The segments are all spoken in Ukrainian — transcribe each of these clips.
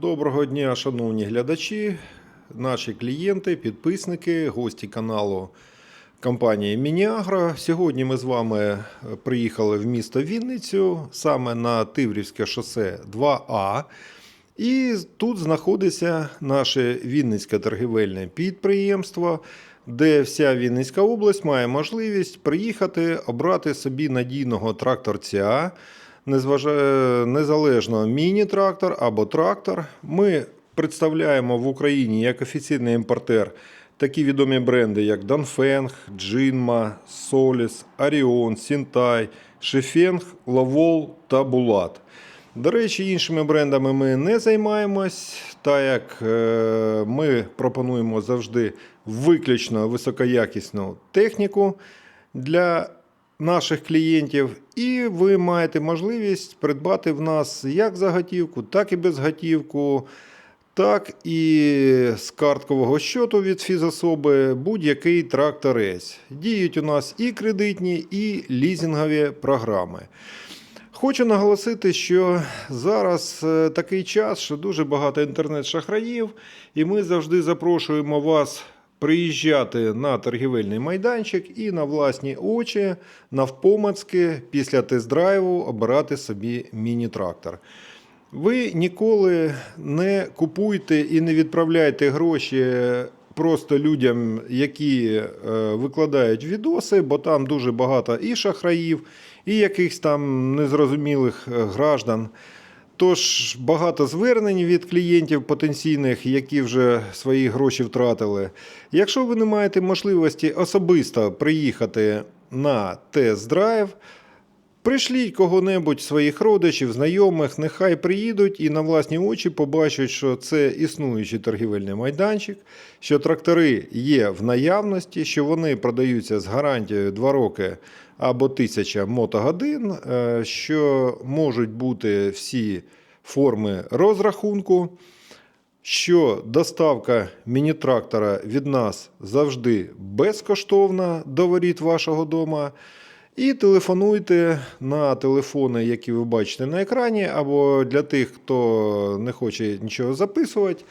Доброго дня, шановні глядачі, наші клієнти, підписники, гості каналу компанії Мініагро. Сьогодні ми з вами е, приїхали в місто Вінницю, саме на Тиврівське шосе 2А. І тут знаходиться наше Вінницьке торгівельне підприємство, де вся Вінницька область має можливість приїхати, обрати собі надійного тракторця, незалежно міні-трактор або трактор. Ми представляємо в Україні як офіційний імпортер такі відомі бренди, як Донфенг, Джинма, Соліс, Аріон, Сінтай, Шефенг, Лавол та Булат. До речі, іншими брендами ми не займаємось, так як е, ми пропонуємо завжди виключно високоякісну техніку для наших клієнтів, і ви маєте можливість придбати в нас як за готівку, так і без готівку, так і з карткового щоту від фізособи будь-який тракторець. Діють у нас і кредитні, і лізингові програми. Хочу наголосити, що зараз е, такий час, що дуже багато інтернет-шахраїв, і ми завжди запрошуємо вас приїжджати на торгівельний майданчик і на власні очі, навпомацки, після тест-драйву обирати собі міні-трактор. Ви ніколи не купуйте і не відправляйте гроші просто людям, які е, викладають відоси, бо там дуже багато і шахраїв, і якихось там незрозумілих е, граждан. Тож багато звернень від клієнтів потенційних, які вже свої гроші втратили. Якщо ви не маєте можливості особисто приїхати на тест-драйв, Пришліть кого-небудь своїх родичів, знайомих, нехай приїдуть і на власні очі побачать, що це існуючий торгівельний майданчик, що трактори є в наявності, що вони продаються з гарантією 2 роки або 1000 мотогодин, е, що можуть бути всі форми розрахунку. Що доставка міні-трактора від нас завжди безкоштовна до воріт вашого дома. І телефонуйте на телефони, які ви бачите на екрані, або для тих, хто не хоче нічого записувати.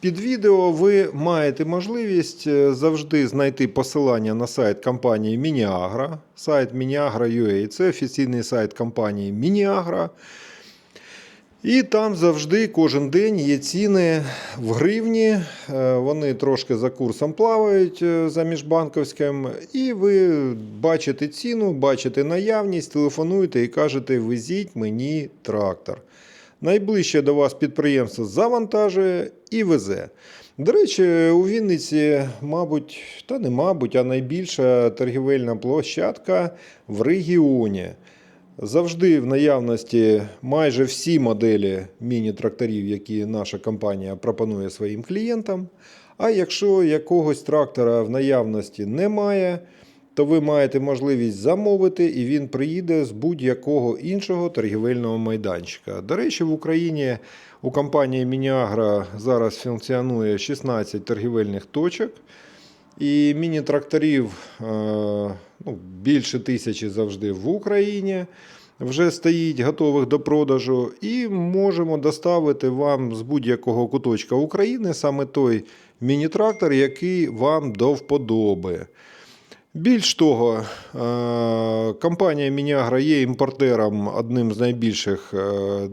Під відео ви маєте можливість е, завжди знайти посилання на сайт компанії Мініагра. Сайт Мініагра.ua – це офіційний сайт компанії Мініагра. І там завжди кожен день є ціни в гривні. Е, Вони трошки за курсом плавають е, за міжбанковським. І ви бачите ціну, бачите наявність, телефонуєте і кажете, везіть мені трактор. Найближче до вас підприємство завантажує і везе. До речі, у Вінниці, мабуть, та не мабуть, а найбільша торгівельна площадка в регіоні. Завжди в наявності майже всі моделі міні-тракторів, які наша компанія пропонує своїм клієнтам. А якщо якогось трактора в наявності немає, то ви маєте можливість замовити, і він приїде з будь-якого іншого торгівельного майданчика. До речі, в Україні у компанії Мініагра зараз функціонує 16 торгівельних точок. І міні-тракторів е, ну, більше тисячі завжди в Україні. Вже стоїть готових до продажу, і можемо доставити вам з будь-якого куточка України саме той міні-трактор, який вам до вподоби. Більш того, е, компанія Мініагра є імпортером одним з найбільших е,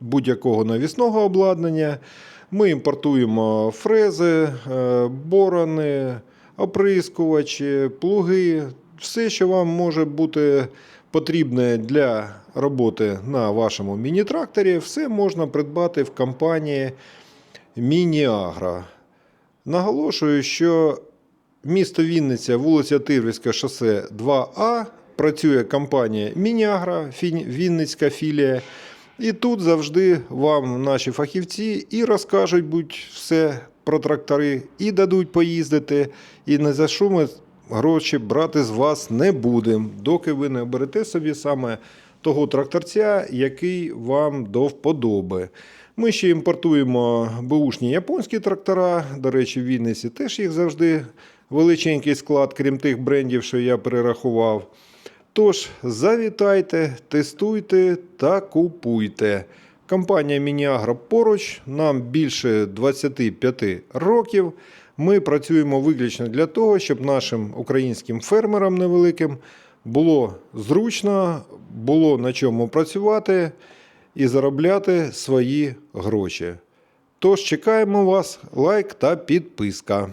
будь-якого навісного обладнання. Ми імпортуємо фрези, е, борони, оприскувачі, плуги, все, що вам може бути потрібне для роботи на вашому міні-тракторі, все можна придбати в компанії Мініагра. Наголошую, що місто Вінниця, вулиця Тирвська, шосе 2А. Працює компанія Мініагра, Вінницька філія. І тут завжди вам наші фахівці і розкажуть будь все про трактори, і дадуть поїздити. І не за що ми гроші брати з вас не будемо, доки ви не оберете собі саме того тракторця, який вам до вподоби. Ми ще імпортуємо бушні японські трактора. До речі, в Вінниці теж їх завжди величенький склад, крім тих брендів, що я перерахував. Тож завітайте, тестуйте та купуйте. Компанія Мініагро поруч, нам більше 25 років. Ми працюємо виключно для того, щоб нашим українським фермерам невеликим було зручно, було на чому працювати і заробляти свої гроші. Тож чекаємо вас, лайк та підписка.